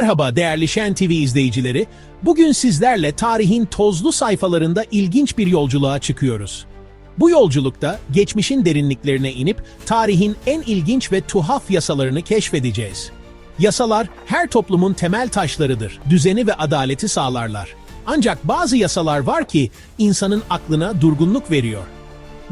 Merhaba değerli Şen TV izleyicileri. Bugün sizlerle tarihin tozlu sayfalarında ilginç bir yolculuğa çıkıyoruz. Bu yolculukta geçmişin derinliklerine inip tarihin en ilginç ve tuhaf yasalarını keşfedeceğiz. Yasalar her toplumun temel taşlarıdır. Düzeni ve adaleti sağlarlar. Ancak bazı yasalar var ki insanın aklına durgunluk veriyor.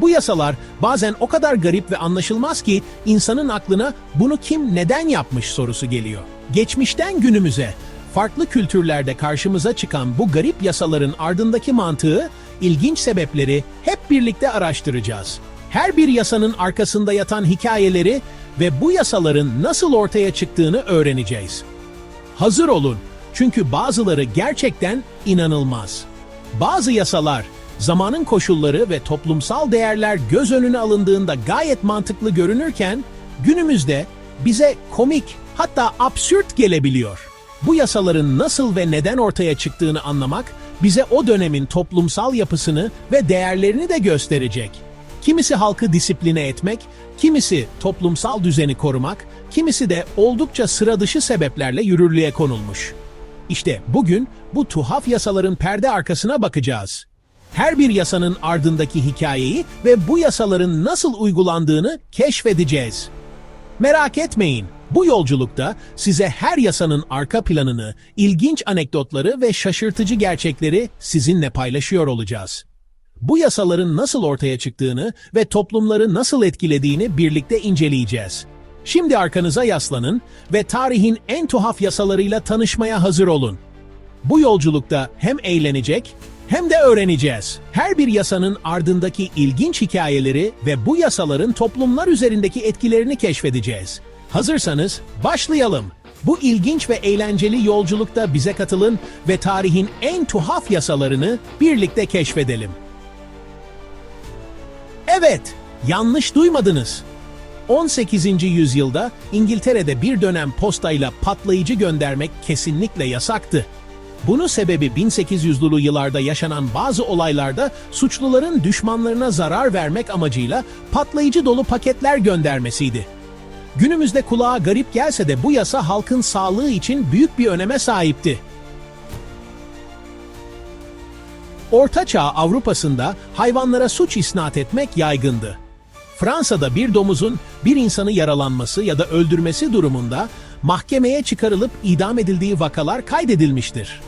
Bu yasalar bazen o kadar garip ve anlaşılmaz ki insanın aklına bunu kim neden yapmış sorusu geliyor. Geçmişten günümüze farklı kültürlerde karşımıza çıkan bu garip yasaların ardındaki mantığı, ilginç sebepleri hep birlikte araştıracağız. Her bir yasanın arkasında yatan hikayeleri ve bu yasaların nasıl ortaya çıktığını öğreneceğiz. Hazır olun çünkü bazıları gerçekten inanılmaz. Bazı yasalar zamanın koşulları ve toplumsal değerler göz önüne alındığında gayet mantıklı görünürken günümüzde bize komik hatta absürt gelebiliyor. Bu yasaların nasıl ve neden ortaya çıktığını anlamak bize o dönemin toplumsal yapısını ve değerlerini de gösterecek. Kimisi halkı disipline etmek, kimisi toplumsal düzeni korumak, kimisi de oldukça sıra dışı sebeplerle yürürlüğe konulmuş. İşte bugün bu tuhaf yasaların perde arkasına bakacağız. Her bir yasanın ardındaki hikayeyi ve bu yasaların nasıl uygulandığını keşfedeceğiz. Merak etmeyin, bu yolculukta size her yasanın arka planını, ilginç anekdotları ve şaşırtıcı gerçekleri sizinle paylaşıyor olacağız. Bu yasaların nasıl ortaya çıktığını ve toplumları nasıl etkilediğini birlikte inceleyeceğiz. Şimdi arkanıza yaslanın ve tarihin en tuhaf yasalarıyla tanışmaya hazır olun. Bu yolculukta hem eğlenecek hem de öğreneceğiz. Her bir yasanın ardındaki ilginç hikayeleri ve bu yasaların toplumlar üzerindeki etkilerini keşfedeceğiz. Hazırsanız başlayalım. Bu ilginç ve eğlenceli yolculukta bize katılın ve tarihin en tuhaf yasalarını birlikte keşfedelim. Evet, yanlış duymadınız. 18. yüzyılda İngiltere'de bir dönem postayla patlayıcı göndermek kesinlikle yasaktı. Bunun sebebi 1800'lü yıllarda yaşanan bazı olaylarda suçluların düşmanlarına zarar vermek amacıyla patlayıcı dolu paketler göndermesiydi. Günümüzde kulağa garip gelse de bu yasa halkın sağlığı için büyük bir öneme sahipti. Orta Çağ Avrupa'sında hayvanlara suç isnat etmek yaygındı. Fransa'da bir domuzun bir insanı yaralanması ya da öldürmesi durumunda mahkemeye çıkarılıp idam edildiği vakalar kaydedilmiştir.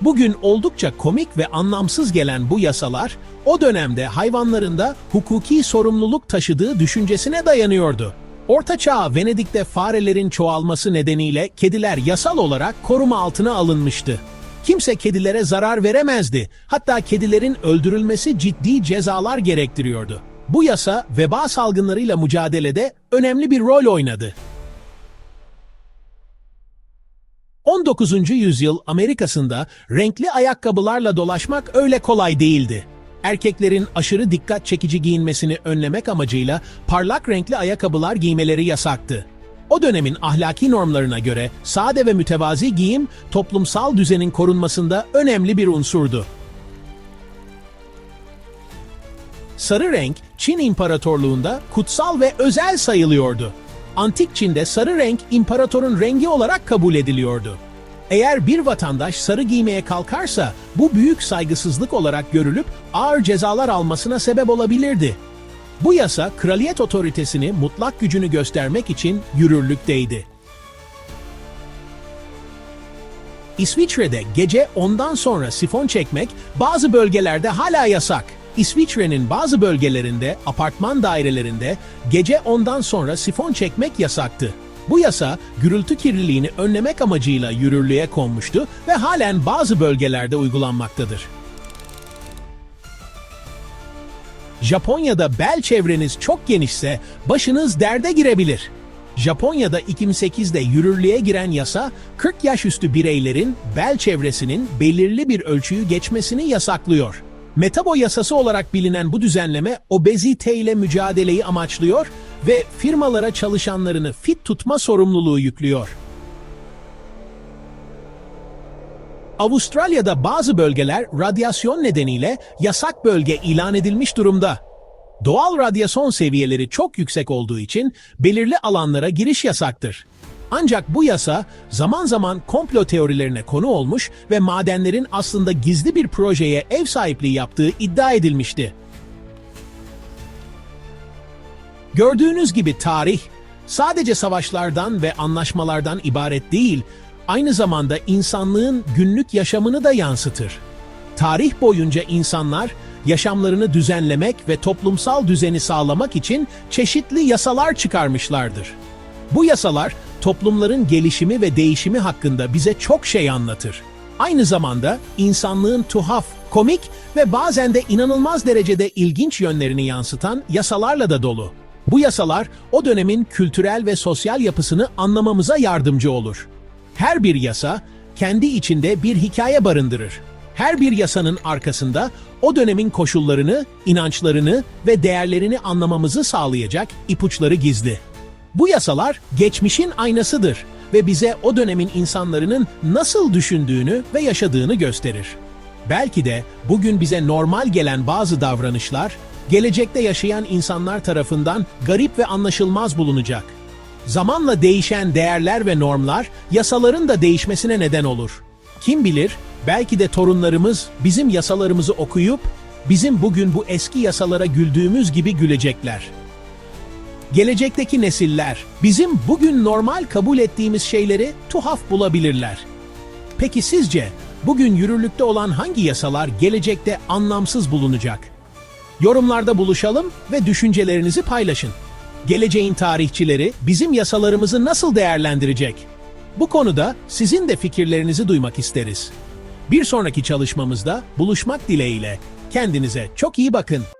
Bugün oldukça komik ve anlamsız gelen bu yasalar, o dönemde hayvanların da hukuki sorumluluk taşıdığı düşüncesine dayanıyordu. Orta Çağ Venedik'te farelerin çoğalması nedeniyle kediler yasal olarak koruma altına alınmıştı. Kimse kedilere zarar veremezdi. Hatta kedilerin öldürülmesi ciddi cezalar gerektiriyordu. Bu yasa veba salgınlarıyla mücadelede önemli bir rol oynadı. 19. yüzyıl Amerika'sında renkli ayakkabılarla dolaşmak öyle kolay değildi. Erkeklerin aşırı dikkat çekici giyinmesini önlemek amacıyla parlak renkli ayakkabılar giymeleri yasaktı. O dönemin ahlaki normlarına göre sade ve mütevazi giyim toplumsal düzenin korunmasında önemli bir unsurdu. Sarı renk Çin İmparatorluğunda kutsal ve özel sayılıyordu. Antik Çin'de sarı renk imparatorun rengi olarak kabul ediliyordu. Eğer bir vatandaş sarı giymeye kalkarsa bu büyük saygısızlık olarak görülüp ağır cezalar almasına sebep olabilirdi. Bu yasa kraliyet otoritesini mutlak gücünü göstermek için yürürlükteydi. İsviçre'de gece ondan sonra sifon çekmek bazı bölgelerde hala yasak. İsviçre'nin bazı bölgelerinde, apartman dairelerinde gece ondan sonra sifon çekmek yasaktı. Bu yasa gürültü kirliliğini önlemek amacıyla yürürlüğe konmuştu ve halen bazı bölgelerde uygulanmaktadır. Japonya'da bel çevreniz çok genişse başınız derde girebilir. Japonya'da 2008'de yürürlüğe giren yasa 40 yaş üstü bireylerin bel çevresinin belirli bir ölçüyü geçmesini yasaklıyor. Metabo yasası olarak bilinen bu düzenleme obezite ile mücadeleyi amaçlıyor ve firmalara çalışanlarını fit tutma sorumluluğu yüklüyor. Avustralya'da bazı bölgeler radyasyon nedeniyle yasak bölge ilan edilmiş durumda. Doğal radyasyon seviyeleri çok yüksek olduğu için belirli alanlara giriş yasaktır. Ancak bu yasa zaman zaman komplo teorilerine konu olmuş ve madenlerin aslında gizli bir projeye ev sahipliği yaptığı iddia edilmişti. Gördüğünüz gibi tarih sadece savaşlardan ve anlaşmalardan ibaret değil, aynı zamanda insanlığın günlük yaşamını da yansıtır. Tarih boyunca insanlar yaşamlarını düzenlemek ve toplumsal düzeni sağlamak için çeşitli yasalar çıkarmışlardır. Bu yasalar toplumların gelişimi ve değişimi hakkında bize çok şey anlatır. Aynı zamanda insanlığın tuhaf, komik ve bazen de inanılmaz derecede ilginç yönlerini yansıtan yasalarla da dolu. Bu yasalar o dönemin kültürel ve sosyal yapısını anlamamıza yardımcı olur. Her bir yasa kendi içinde bir hikaye barındırır. Her bir yasanın arkasında o dönemin koşullarını, inançlarını ve değerlerini anlamamızı sağlayacak ipuçları gizli. Bu yasalar geçmişin aynasıdır ve bize o dönemin insanların nasıl düşündüğünü ve yaşadığını gösterir. Belki de bugün bize normal gelen bazı davranışlar, gelecekte yaşayan insanlar tarafından garip ve anlaşılmaz bulunacak. Zamanla değişen değerler ve normlar yasaların da değişmesine neden olur. Kim bilir, belki de torunlarımız bizim yasalarımızı okuyup bizim bugün bu eski yasalara güldüğümüz gibi gülecekler. Gelecekteki nesiller bizim bugün normal kabul ettiğimiz şeyleri tuhaf bulabilirler. Peki sizce bugün yürürlükte olan hangi yasalar gelecekte anlamsız bulunacak? Yorumlarda buluşalım ve düşüncelerinizi paylaşın. Geleceğin tarihçileri bizim yasalarımızı nasıl değerlendirecek? Bu konuda sizin de fikirlerinizi duymak isteriz. Bir sonraki çalışmamızda buluşmak dileğiyle. Kendinize çok iyi bakın.